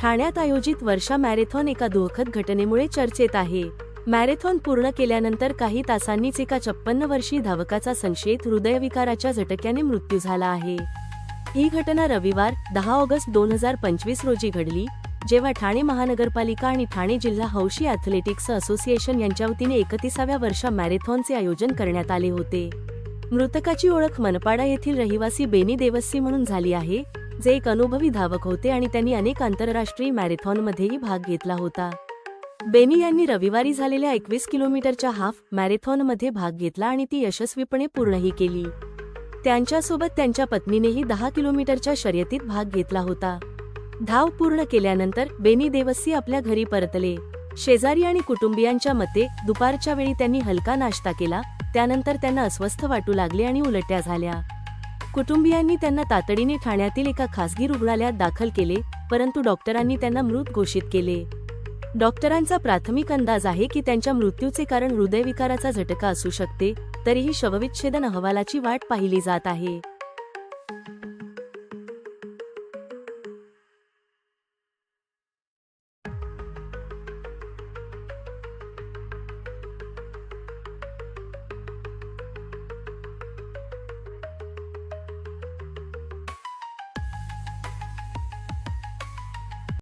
ठाण्यात आयोजित वर्षा मॅरेथॉन एका दुःखद घटनेमुळे चर्चेत आहे. मॅरेथॉन पूर्ण केल्यानंतर काही तासांनीच एका छप्पन्न वर्षीय धावकाचा संशयित हृदयविकाराच्या झटक्याने मृत्यू झाला आहे. ही घटना रविवार दहा ऑगस्ट दोन हजार पंचवीस रोजी घडली जेव्हा ठाणे महानगरपालिका आणि ठाणे जिल्हा हौशी ॲथलेटिक्स असोसिएशन यांच्या वतीने एकतीसाव्या वर्षा मॅरेथॉनचे आयोजन करण्यात आले होते. मृतकाची ओळख मनपाडा येथील रहिवासी बेनी देवस्सी म्हणून झाली आहे जे एक अनुभवी धावक होते आणि त्यांनी अनेक आंतरराष्ट्रीय मॅरेथॉनमध्येही भाग घेतला होता. बेनी यांनी रविवारी झालेल्या एकवीस किलोमीटरच्या हाफ मॅरेथॉनमध्ये भाग घेतला आणि ती यशस्वीपणे पूर्णही केली. त्यांच्यासोबत त्यांच्या पत्नीनेही दहा किलोमीटरच्या शर्यतीत भाग घेतला होता. धाव पूर्ण केल्यानंतर बेनी देवस्सी आपल्या घरी परतले. शेजारी आणि कुटुंबियांच्या मते दुपारच्या वेळी त्यांनी हलका नाश्ता केला त्यानंतर त्यांना अस्वस्थ वाटू लागले आणि उलट्या झाल्या. कुटुंबियांनी त्यांना तातडीने ठाण्यातील एका खासगी रुग्णालयात दाखल केले परंतु डॉक्टरांनी त्यांना मृत घोषित केले. डॉक्टरांचा प्राथमिक अंदाज आहे की त्यांच्या मृत्यूचे कारण हृदयविकाराचा झटका असू शकते तरीही शवविच्छेदन अहवालाची वाट पाहिली जात आहे.